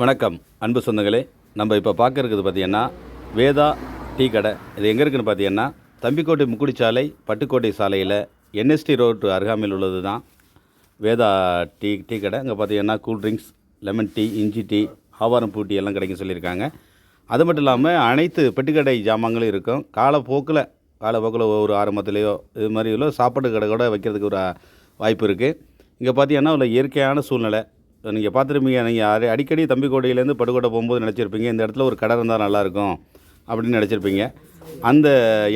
வணக்கம் அன்பு சொந்தங்களே. நம்ம இப்போ பார்க்க இருக்கிறது பார்த்தீங்கன்னா வேதா டீ கடை. இது எங்கே இருக்குன்னு பார்த்தீங்கன்னா தம்பிக்கோட்டை முக்குடிச்சாலை பட்டுக்கோட்டை சாலையில் என்எஸ்டி ரோடு அருகாமையில் உள்ளது தான் வேதா டீ டீ கடை. அங்கே பார்த்தீங்கன்னா கூல் ட்ரிங்க்ஸ் லெமன் டீ இஞ்சி டீ ஆவாரம் பூட்டி எல்லாம் கிடைக்கும் சொல்லியிருக்காங்க. அது மட்டும் இல்லாமல் அனைத்து பெட்டுக்கடை ஜாமான்களும் இருக்கும். காலப்போக்கில் காலப்போக்கில் ஒரு ஆரம்பத்துலேயோ இது மாதிரி சாப்பாட்டு சாப்பாடு கடை கூட வைக்கிறதுக்கு ஒரு வாய்ப்பு இருக்குது இங்கே பார்த்தீங்கன்னா உள்ள இயற்கையான சூழ்நிலை. நீங்கள் பார்த்துருப்பீங்க நீங்கள் அடி அடிக்கடி தம்பிக்கோட்டையிலேருந்து பட்டுக்கோட்டை போகும்போது நினச்சிருப்பீங்க இந்த இடத்துல ஒரு கடை இருந்தால் நல்லாயிருக்கும் அப்படின்னு நினச்சிருப்பீங்க. அந்த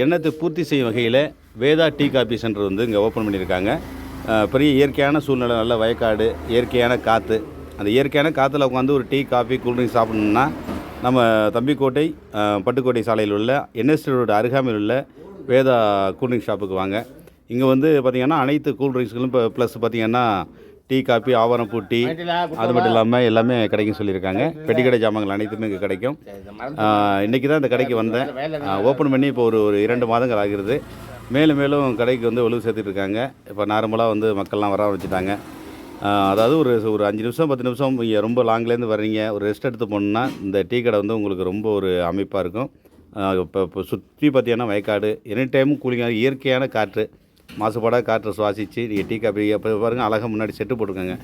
எண்ணத்தை பூர்த்தி செய்யும் வகையில் வேதா டீ காபி சென்டர் வந்து இங்கே ஓப்பன் பண்ணியிருக்காங்க. பெரிய இயற்கையான சூழ்நிலை நல்ல வயக்காடு இயற்கையான காற்று அந்த இயற்கையான காற்றுல உட்காந்து ஒரு டீ காஃபி கூல்ட்ரிங்க் சாப்பிடணுன்னா நம்ம தம்பிக்கோட்டை பட்டுக்கோட்டை சாலையில் உள்ள என்எஸ்டி ரோடு அருகாமையில் உள்ள வேதா கூல்ட்ரிங்க் ஷாப்புக்கு வாங்க. இங்கே வந்து பார்த்திங்கன்னா அனைத்து கூல்ட்ரிங்க்ஸ்களும் இப்போ ப்ளஸ் பார்த்திங்கன்னா டீ காப்பி ஆவாரம்பூ டீ அது மட்டும் இல்லாமல் எல்லாமே கிடைக்கும் சொல்லியிருக்காங்க. பெட்டிக்கடை ஜாமான்கள் அனைத்துமே இங்கே கிடைக்கும். இன்றைக்கி தான் இந்த கடைக்கு வந்தேன். ஓப்பன் பண்ணி இப்போ ஒரு ஒரு இரண்டு மாதங்கள் ஆகிறது. மேலும் மேலும் கடைக்கு வந்து ஒழுங்கு சேர்த்துட்டு இருக்காங்க. இப்போ நார்மலாக வந்து மக்கள்லாம் வர ஆரம்பிச்சிட்டாங்க. அதாவது ஒரு ஒரு அஞ்சு நிமிஷம் பத்து நிமிஷம் நீங்கள் ரொம்ப லாங்லேருந்து வர்றீங்க. ஒரு ரெஸ்ட் எடுத்து போகணுன்னா இந்த டீ கடை வந்து உங்களுக்கு ரொம்ப ஒரு அமைப்பாக இருக்கும். இப்போ இப்போ சுற்றி பார்த்தீங்கன்னா வயக்காடு எனி டைமும் கூலிங்காக இயற்கையான காற்று. மாசுபாட காற்றை சுவாசித்து நீங்கள் டீ காப்பி அப்போ பாருங்கள் அழகாக முன்னாடி செட்டு போட்டிருக்காங்க.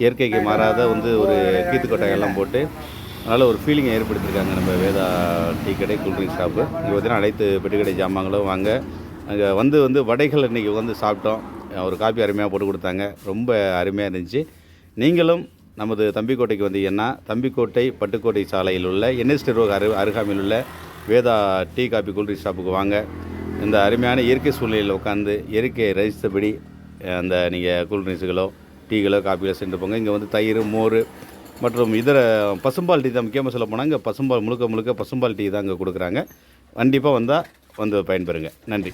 இயற்கைக்கு மாறாத வந்து ஒரு கீத்துக்கொட்டையெல்லாம் போட்டு அதனால் ஒரு ஃபீலிங்கை ஏற்படுத்தியிருக்காங்க நம்ம வேதா டீ கடை கூல்ட்ரிங்க் ஷாப்பு இங்கே பார்த்தீங்கன்னா அனைத்து பெட்டுக்கடை ஜாமான்களும் வாங்க. அங்கே வந்து வந்து வடைகள் இன்றைக்கி வந்து சாப்பிட்டோம். ஒரு காப்பி அருமையாக போட்டு கொடுத்தாங்க. ரொம்ப அருமையாக இருந்துச்சு. நீங்களும் நமது தம்பிக்கோட்டைக்கு வந்தீங்கன்னா தம்பிக்கோட்டை பட்டுக்கோட்டை சாலையில் உள்ள என்எஸ்டி ரோக் அரு அருகாமையில் உள்ள வேதா டீ காப்பி கூல்ட்ரிங்க் ஷாப்புக்கு வாங்க. இந்த அருமையான இயற்கை சூழ்நிலையில் உட்காந்து இயற்கையை ரசித்தபடி அந்த நீங்கள் கூல்ட்ரிங்க்ஸுகளோ டீகளோ காப்பிகளோ சென்று போங்க. இங்கே வந்து தயிர் மோர் மற்றும் இதர பசும்பால் டீ தான் முக்கியமாக சொல்ல போனால் இங்கே பசும்பால் முழுக்க முழுக்க பசும்பால் டீ தான் இங்கே கொடுக்குறாங்க. கண்டிப்பாக வந்தால் வந்து பயன்பெறுங்க. நன்றி.